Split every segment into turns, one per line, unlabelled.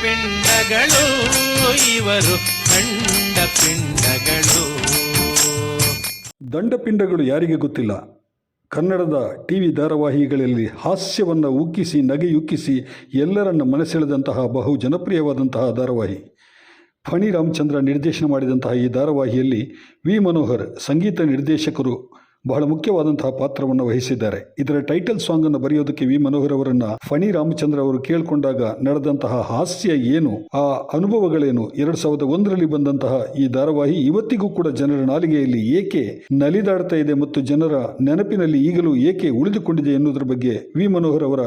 ಪಿಂಡಗಳು, ಇವರು ಕಂಡ ಪಿಂಡಗಳು.
ದಂಡಪಿಂಡಗಳು ಯಾರಿಗೆ ಗೊತ್ತಿಲ್ಲ? ಕನ್ನಡದ ಟಿ ವಿ ಧಾರಾವಾಹಿಗಳಲ್ಲಿ ಹಾಸ್ಯವನ್ನು ಉಕ್ಕಿಸಿ ನಗೆಯುಕ್ಕಿಸಿ ಎಲ್ಲರನ್ನು ಮನಸೆಳೆದಂತಹ ಬಹು ಜನಪ್ರಿಯವಾದಂತಹ ಧಾರಾವಾಹಿ. ಫಣಿ ರಾಮಚಂದ್ರ ನಿರ್ದೇಶನ ಮಾಡಿದಂತಹ ಈ ಧಾರಾವಾಹಿಯಲ್ಲಿ ವಿ ಮನೋಹರ್ ಸಂಗೀತ ನಿರ್ದೇಶಕರು ಬಹಳ ಮುಖ್ಯವಾದಂತಹ ಪಾತ್ರವನ್ನು ವಹಿಸಿದ್ದಾರೆ. ಇದರ ಟೈಟಲ್ ಸಾಂಗ್ ಅನ್ನು ಬರೆಯೋದಕ್ಕೆ ವಿ. ಮನೋಹರ್ ಅವರನ್ನ ಫಣಿ ರಾಮಚಂದ್ರ ಅವರು ಕೇಳಿಕೊಂಡಾಗ ನಡೆದಂತಹ ಹಾಸ್ಯ ಏನು ಆ ಅನುಭವಗಳೇನು ಎರಡ್ ಸಾವಿರದ ಒಂದರಲ್ಲಿ ಬಂದಂತಹ ಈ ಧಾರಾವಾಹಿ ಇವತ್ತಿಗೂ ಕೂಡ ಜನರ ನಾಲಿಗೆಯಲ್ಲಿ ಏಕೆ ನಲಿದಾಡ್ತಾ ಇದೆ ಮತ್ತು ಜನರ ನೆನಪಿನಲ್ಲಿ ಈಗಲೂ ಏಕೆ ಉಳಿದುಕೊಂಡಿದೆ ಎನ್ನುವುದರ ಬಗ್ಗೆ ವಿ. ಮನೋಹರ್ ಅವರ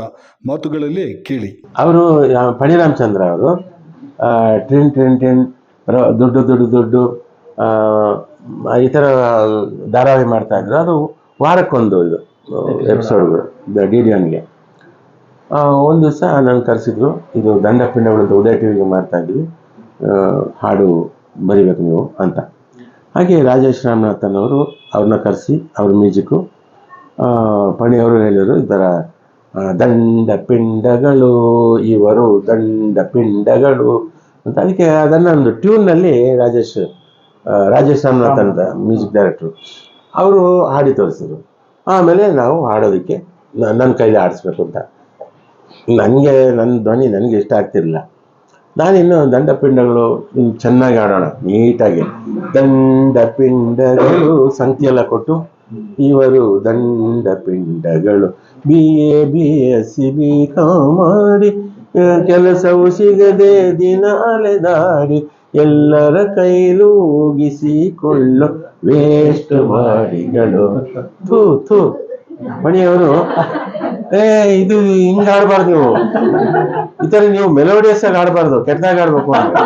ಮಾತುಗಳಲ್ಲೇ ಕೇಳಿ.
ಅವರು ಪಣಿರಾಮಚಂದ್ರ ಅವರು ಆ, ಟ್ರಿನ್ ಟ್ರಿನ್ ಟ್ರಿನ್ ದೊಡ್ಡ ದೊಡ್ಡ ದುಡ್ಡು ಈ ಥರ ಧಾರಾವಾಹಿ ಮಾಡ್ತಾ ಇದ್ರು. ಅದು ವಾರಕ್ಕೊಂದು ಇದು ಎಪಿಸೋಡ್ಗಳು ಡಿ ಡಿ ಒನ್ಗೆ. ಒಂದು ದಿವಸ ನಾನು ಕರೆಸಿದ್ರು. ಇದು ದಂಡಪಿಂಡಗಳು ಅಂತ ಉದಯ ಟಿವಿಗೆ ಮಾಡ್ತಾ ಇದ್ವಿ. ಹಾಡು ಬರಿಬೇಕು ನೀವು ಅಂತ. ಹಾಗೆ ರಾಜೇಶ್ ರಾಮನಾಥನ್ ಅವರು ಅವ್ರನ್ನ ಕರೆಸಿ, ಅವ್ರ ಮ್ಯೂಸಿಕ್ಕು. ಅವರು ಹೇಳಿದರು, ಈ ಥರ ದಂಡ ಪಿಂಡಗಳು ಇವರು ದಂಡ ಪಿಂಡಗಳು ಅಂತ. ಅದಕ್ಕೆ ಅದನ್ನು ಒಂದು ಟ್ಯೂನ್ನಲ್ಲಿ ರಾಜೇಶ್ ರಾಜೇಶ್ ರಾಮನಾಥ್ ಅಂತ ಮ್ಯೂಸಿಕ್ ಡೈರೆಕ್ಟ್ರು ಅವರು ಹಾಡಿ ತೋರಿಸಿದ್ರು. ಆಮೇಲೆ ನಾವು ಹಾಡೋದಕ್ಕೆ ನನ್ನ ಕೈಲಿ ಆಡಿಸ್ಬೇಕು ಅಂತ. ನನಗೆ ನನ್ನ ಧ್ವನಿ ನನಗೆ ಇಷ್ಟ ಆಗ್ತಿರಲಿಲ್ಲ. ನಾನಿನ್ನು ದಂಡಪಿಂಡಗಳು ಚೆನ್ನಾಗಿ ಆಡೋಣ ನೀಟಾಗಿ. ದಂಡಪಿಂಡಗಳು ಸಂಖ್ಯೆ ಎಲ್ಲ ಕೊಟ್ಟು ಇವರು ದಂಡಪಿಂಡಗಳು. B, A, B, S, C, B ಕಾಮಾಡಿ ಕೆಲಸವು ಸಿಗದೆ ದಿನ ಅಲೆದಾಡಿ. ಎಲ್ಲರ ಕೈಲೂ ಊಗಿಸಿಕೊಳ್ಳೋ ವೇಸ್ಟ್ ಮಾಡಿಗಳು ಥೂ ಥೂ. ಮಣಿಯವರು, ಏ, ಇದು ಹಿಂಗ್ ಆಡ್ಬಾರ್ದು ನೀವು. ಈ ತರ ನೀವು ಮೆಲೋಡಿಯಸ್ ಆಗಿ ಆಡ್ಬಾರ್ದು ಕೆಟ್ಟದಾಗ ಆಡ್ಬೇಕು ಅಂತ.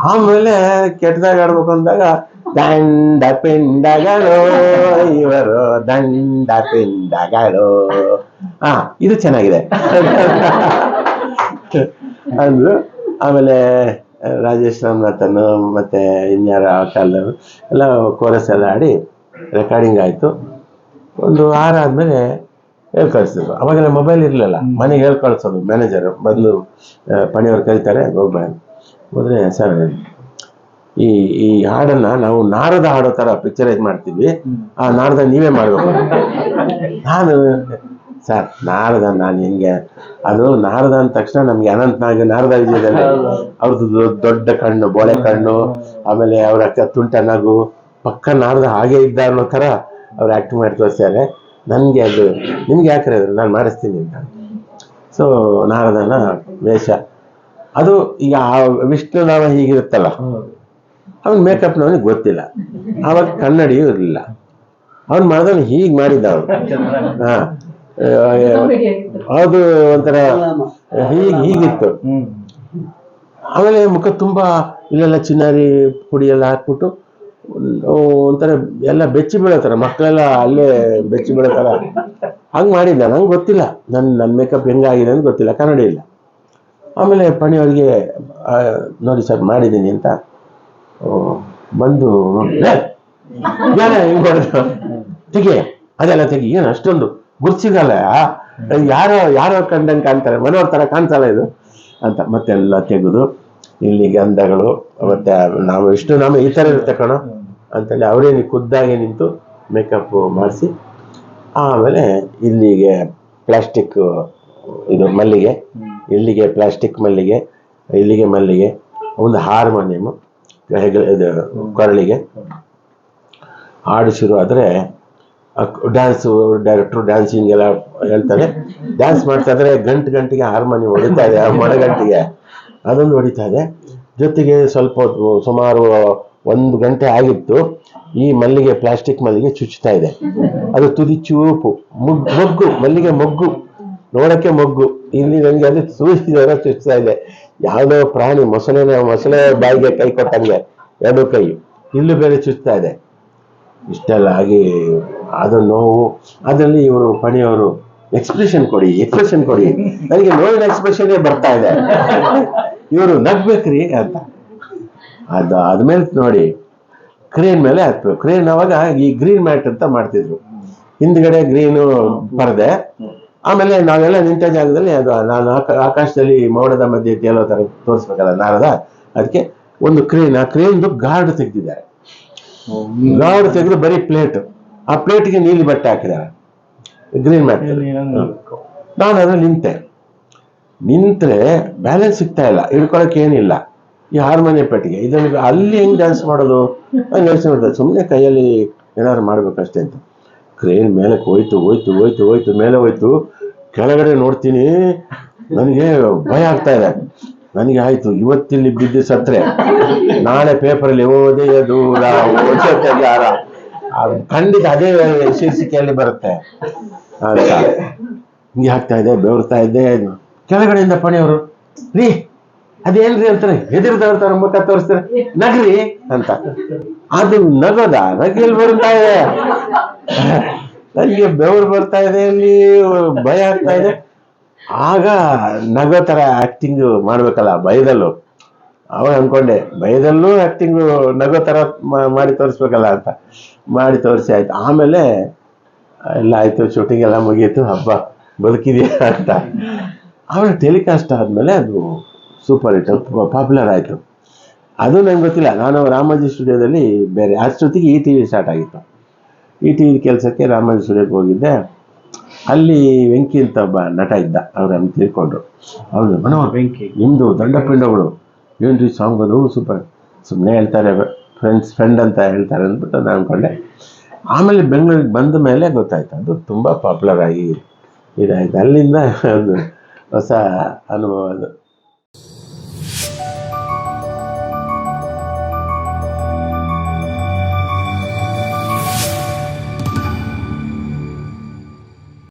ಆಮೇಲೆ ಕೆಟ್ಟದಾಗ ಆಡ್ಬೇಕು ಅಂದಾಗ, ದಂಡ ಪಿಂಡಗಳು, ಇವರು ದಂಡ ಪಿಂಡಗಳು. ಹಾ ಇದು ಚೆನ್ನಾಗಿದೆ. ಅಂದ್ರು, ಆಮೇಲೆ ರಾಜೇಶ್ ರಾಮನಾಥನ್ ಮತ್ತೆ ಇನ್ಯಾರ ಆ ಕಾಲದವರು, ಎಲ್ಲ ಕೋರಸ್ ಎಲ್ಲ ಆಡಿ ರೆಕಾರ್ಡಿಂಗ್ ಆಯ್ತು. ಒಂದು ವಾರ ಆದ್ಮೇಲೆ ಹೇಳ್ಕಳಿಸಿದ್ರು. ಅವಾಗೆಲ್ಲ ಮೊಬೈಲ್ ಇರಲಿಲ್ಲ. ಮನೆಗೆ ಹೇಳ್ಕೊಳ್ಸೋದು ಮ್ಯಾನೇಜರ್ ಬಂದು ಪಣಿಯವ್ರು ಕರೀತಾರೆ ಹೋಗ್ಬೇಡ ಹೋದ್ರೆ, ಸರ್, ಈ ಈ ಹಾಡನ್ನ ನಾವು ನಾರದ ಹಾಡೋ ತರ ಪಿಕ್ಚರೈಸ್ ಮಾಡ್ತೀವಿ. ಆ ನಾರದ ನೀವೇ ಮಾಡ್ಬೇಕು. ನಾನು ಸರ್ ನಾರದ ನಾನು ಹೆಂಗೆ? ಅದು ನಾರದ ಅಂದ ತಕ್ಷಣ ನಮ್ಗೆ ಅನಂತನಾಗ ನಾರದ ವಿಜಯದಲ್ಲಿ ಅವ್ರದ್ದು ದೊಡ್ಡ ಕಣ್ಣು ಬೋಳೆ ಕಣ್ಣು ಆಮೇಲೆ ಅವ್ರ ಅಕ್ಕ ತುಂಟ ನಗು ಪಕ್ಕ ನಾರದ ಹಾಗೆ ಇದ್ದ ಅನ್ನೋ ಥರ ಅವ್ರು ಆ್ಯಕ್ಟ್ ಮಾಡಿ ತೋರಿಸ್ತಾರೆ. ನನಗೆ ಅದು ನಿಮ್ಗೆ ಯಾಕೆ ನಾನು ಮಾಡಿಸ್ತೀನಿ ಅಂತ. ಸೊ ನಾರದನ ವೇಷ. ಅದು ಈಗ ಆ ವಿಷ್ಣು ನಾಮ ಹೀಗಿರುತ್ತಲ್ಲ ಅವನ್ ಮೇಕಪ್ನವನಿಗೆ ಗೊತ್ತಿಲ್ಲ. ಅವಾಗ ಕನ್ನಡಿಯೂ ಇರಲಿಲ್ಲ. ಅವ್ನು ಮಾಡಿದವನು ಹೀಗೆ ಮಾಡಿದ್ದ ಅವನು ಹಾ. ಅದು ಒಂಥರ ಹೀಗೆ ಹೀಗಿತ್ತು. ಆಮೇಲೆ ಮುಖ ತುಂಬಾ ಇಲ್ಲೆಲ್ಲ ಚಿನ್ನಾರಿ ಪುಡಿ ಎಲ್ಲ ಹಾಕ್ಬಿಟ್ಟು ಒಂಥರ ಎಲ್ಲ ಬೆಚ್ಚಿ ಬೀಳತ್ತಾರ ಮಕ್ಕಳೆಲ್ಲ ಅಲ್ಲೇ ಬೆಚ್ಚಿ ಬೀಳತ್ತಾರ ಹಂಗೆ ಮಾಡಿದ್ದ ನಂಗೆ ಗೊತ್ತಿಲ್ಲ. ನನ್ನ ನನ್ನ ಮೇಕಪ್ ಹೆಂಗಾಗಿದೆ ಅಂತ ಗೊತ್ತಿಲ್ಲ ಕನ್ನಡ ಇಲ್ಲ. ಆಮೇಲೆ ಪಣಿ ಅವರಿಗೆ ನೋಡಿ ಸರ್ ಮಾಡಿದ್ದೀನಿ ಅಂತ ಬಂದು ತೆಗಿ ಅದೆಲ್ಲ ತೆಗಿ ಏನು ಅಷ್ಟೊಂದು. ಗುರ್ಸಿಗಲ್ಲ ಯಾರೋ ಯಾರೋ ಕಂಡಂಗೆ ಕಾಣ್ತಾರೆ. ಮನೋರ್ ಥರ ಕಾಣ್ತಾಳೆ ಇದು? ಅಂತ ಮತ್ತೆಲ್ಲ ತೆಗೆದು ಇಲ್ಲಿ ಗಂಧಗಳು ಮತ್ತೆ ನಾವು ಇಷ್ಟು ನಾವು ಈ ಥರ ಇರುತ್ತೆ ಕಣೋ? ಅಂತೇಳಿ ಅವರೇ ಖುದ್ದಾಗಿ ನಿಂತು ಮೇಕಪ್ ಮಾಡಿಸಿ ಆಮೇಲೆ ಇಲ್ಲಿಗೆ ಪ್ಲಾಸ್ಟಿಕ್ ಇದು ಮಲ್ಲಿಗೆ ಇಲ್ಲಿಗೆ ಪ್ಲಾಸ್ಟಿಕ್ ಮಲ್ಲಿಗೆ ಇಲ್ಲಿಗೆ ಮಲ್ಲಿಗೆ ಒಂದು ಹಾರ್ಮೋನಿಯಮ್ ಇದು ಕೊರಳಿಗೆ ಹಾಡು ಶುರು ಆದರೆ ಡ್ಯಾನ್ಸು ಡೈರೆಕ್ಟ್ರು ಡ್ಯಾನ್ಸಿಂಗ್ ಎಲ್ಲ ಹೇಳ್ತಾರೆ. ಡ್ಯಾನ್ಸ್ ಮಾಡ್ತಾ ಇದ್ರೆ ಗಂಟು ಗಂಟೆಗೆ ಹಾರ್ಮೋನಿ ಹೊಡಿತಾ ಇದೆ ಆ ಗಂಟೆಗೆ. ಅದೊಂದು ಹೊಡಿತಾ ಇದೆ. ಜೊತೆಗೆ ಸ್ವಲ್ಪ ಸುಮಾರು ಒಂದು ಗಂಟೆ ಆಗಿತ್ತು. ಈ ಮಲ್ಲಿಗೆ ಪ್ಲಾಸ್ಟಿಕ್ ಮಲ್ಲಿಗೆ ಚುಚ್ಚುತ್ತಾ ಇದೆ. ಅದು ತುದಿ ಚೂಪು ಮುಗ್ ಮೊಗ್ಗು, ಮಲ್ಲಿಗೆ ಮೊಗ್ಗು, ನೋಡಕ್ಕೆ ಮೊಗ್ಗು. ಇಲ್ಲಿ ನನಗೆ ಅದು ಸೂಚಿ ಜ್ವರ ಚುಚ್ತಾ ಇದೆ. ಯಾವುದೋ ಪ್ರಾಣಿ ಮೊಸಳೆನ, ಮೊಸಳೆ ಬಾಯಿಗೆ ಕೈ ಕೊಟ್ಟಂಗೆ, ಎರಡು ಕೈ. ಇಲ್ಲೂ ಬೇರೆ ಚುಚ್ತಾ ಇದೆ. ಇಷ್ಟೆಲ್ಲ ಆಗಿ ಅದು ನೋವು, ಅದರಲ್ಲಿ ಇವರು ಪಣಿಯವರು ಎಕ್ಸ್ಪ್ರೆಷನ್ ಕೊಡಿ ಎಕ್ಸ್ಪ್ರೆಷನ್ ಕೊಡಿ. ನನಗೆ ನೋವಿನ ಎಕ್ಸ್ಪ್ರೆಷನ್ ಬರ್ತಾ ಇದೆ. ಇವರು ನಗ್ಬೇಕ್ರಿ ಅಂತ. ಅದು ಆದ್ಮೇಲೆ ನೋಡಿ ಕ್ರೇನ್ ಮೇಲೆ ಹಾಕ್ಬೇಕು. ಕ್ರೇನ್ ಅವಾಗ ಈ ಗ್ರೀನ್ ಮ್ಯಾಟ್ ಅಂತ ಮಾಡ್ತಿದ್ರು. ಹಿಂದ್ಗಡೆ ಗ್ರೀನು ಬರದೆ ಆಮೇಲೆ ನಾವೆಲ್ಲ ನಿಂತ ಜಾಗದಲ್ಲಿ ಅದು ನಾನು ಆಕ- ಆಕಾಶದಲ್ಲಿ ಮೋಡದ ಮಧ್ಯೆ ತೇಲೋ ಥರ ತೋರಿಸ್ಬೇಕಲ್ಲ ನಾರದ, ಅದಕ್ಕೆ ಒಂದು ಕ್ರೇನ್ ಆ ಕ್ರೇನ್ದು ಗಾರ್ಡ್ ತೆಗೆದಿದ್ದಾರೆ. ಗಾರ್ಡ್ ತೆಗೆದು ಬರೀ ಪ್ಲೇಟ್ ಆ ಪ್ಲೇಟ್ಗೆ ನೀಲಿ ಬಟ್ಟೆ ಹಾಕಿದ್ದಾರೆ. ಗ್ರೀನ್ ಮ್ಯಾಟ್ ನಾನು ಅದ್ರ ನಿಂತೆ. ನಿಂತ್ರೆ ಬ್ಯಾಲೆನ್ಸ್ ಸಿಗ್ತಾ ಇಲ್ಲ. ಹಿಡ್ಕೊಳಕ್ ಏನಿಲ್ಲ. ಈ ಹಾರ್ಮೋನಿಯಂ ಪೆಟ್ಟಿಗೆ. ಇದನ್ನು ಅಲ್ಲಿ ಹೆಂಗ್ ಡ್ಯಾನ್ಸ್ ಮಾಡೋದು? ಹಂಗೆ ಯೋಚನೆ ಮಾಡ್ತಾರೆ ಸುಮ್ಮನೆ ಕೈಯಲ್ಲಿ ಏನಾದ್ರು ಮಾಡ್ಬೇಕಷ್ಟೇ ಅಂತ. ಕ್ರೇನ್ ಮೇಲೆ ಹೋಯ್ತು ಹೋಯ್ತು ಹೋಯ್ತು ಹೋಯ್ತು ಮೇಲೆ ಹೋಯ್ತು. ಕೆಳಗಡೆ ನೋಡ್ತೀನಿ. ನನಗೆ ಭಯ ಆಗ್ತಾ ಇದೆ. ನನಗೆ ಆಯ್ತು, ಇವತ್ತಿಲ್ಲಿ ಬಿದ್ದು ಸತ್ರೆ. ನಾಳೆ ಪೇಪರಲ್ಲಿ ಓದೇ ದೂರ ಓದಾರ ಖಂಡಿತ ಅದೇ ಶೀರ್ಷಿಕೆಯಲ್ಲಿ ಬರುತ್ತೆ. ಅಂತ ಹಿಂಗೆ ಆಗ್ತಾ ಇದೆ, ಬೆವರ್ತಾ ಇದ್ದೆ ಕೆಳಗಡೆಯಿಂದ ಪಣಿಯವರು ರೀ ಅದೇನ್ರಿ ಅಂತಾರೆ ಹೆದರ್ದವ್ರ ಮುಖ ತೋರಿಸ್ತಾರೆ. ನಗ್ರಿ ಅಂತ. ಅದು ನಗದ, ನಗಿಲ್ ಬರ್ತಾ ಇದೆ. ನನಗೆ ಬೆವರು ಬರ್ತಾ ಇದೆ, ಅಲ್ಲಿ ಭಯ ಆಗ್ತಾ ಇದೆ. ಆಗ ನಗೋ ತರ ಆಕ್ಟಿಂಗ್ ಮಾಡ್ಬೇಕಲ್ಲ, ಭಯದಲ್ಲೂ. ಅವಾಗ ಅನ್ಕೊಂಡೆ, ಭಯದಲ್ಲೂ ಆಕ್ಟಿಂಗ್ ನಗೋ ತರ ಮಾಡಿ ತೋರಿಸ್ಬೇಕಲ್ಲ ಅಂತ. ಮಾಡಿ ತೋರಿಸಿ ಆಯ್ತು. ಆಮೇಲೆ, ಎಲ್ಲ ಆಯ್ತು ಶೂಟಿಂಗ್ ಎಲ್ಲ ಮುಗಿಯಿತು ಹಬ್ಬ ಬದುಕಿದೆಯಾ ಅಂತ. ಆಮೇಲೆ ಟೆಲಿಕಾಸ್ಟ್ ಆದಮೇಲೆ ಅದು ಸೂಪರ್ ಹಿಟ್ ಪಾಪ್ಯುಲರ್ ಆಯಿತು. ಅದು ನಂಗೆ ಗೊತ್ತಿಲ್ಲ. ನಾನು ರಾಮಾಜಿ ಸ್ಟುಡಿಯೋದಲ್ಲಿ ಬೇರೆ, ಅಷ್ಟೊತ್ತಿಗೆ ಈ ಟಿ ವಿ ಸ್ಟಾರ್ಟ್ ಆಗಿತ್ತು. ಈ ಟಿ ವಿ ಕೆಲಸಕ್ಕೆ ರಾಮಾಜಿ ಸ್ಟುಡಿಯೋಕ್ಕೆ ಹೋಗಿದ್ದೆ. ಅಲ್ಲಿ ವೆಂಕಿ ಅಂತ ಒಬ್ಬ ನಟ ಇದ್ದ ಅವ್ರು ಅಲ್ಲಿ ತಿಳ್ಕೊಂಡ್ರು. ಹೌದು. ಮನೋಹರ್
ವೆಂಕಿ.
ನಿಮ್ಮದು ದಂಡಪಿಂಡಗಳು ಏನ್ರಿ ಸಾಂಗ್ ಅದು ಸೂಪರ್. ಸುಮ್ಮನೆ ಹೇಳ್ತಾರೆ ಫ್ರೆಂಡ್ಸ್ ಫ್ರೆಂಡ್ ಅಂತ ಹೇಳ್ತಾರೆ ಅಂದ್ಬಿಟ್ಟು ನಾನು ಅಂದ್ಕೊಂಡೆ. ಆಮೇಲೆ ಬೆಂಗಳೂರಿಗೆ ಬಂದ ಮೇಲೆ ಗೊತ್ತಾಯ್ತು ಅದು ತುಂಬ ಪಾಪ್ಯುಲರ್ ಆಗಿ ಇದಾಯ್ತು. ಅಲ್ಲಿಂದ ಒಂದು ಹೊಸ ಅನುಭವ ಅದು.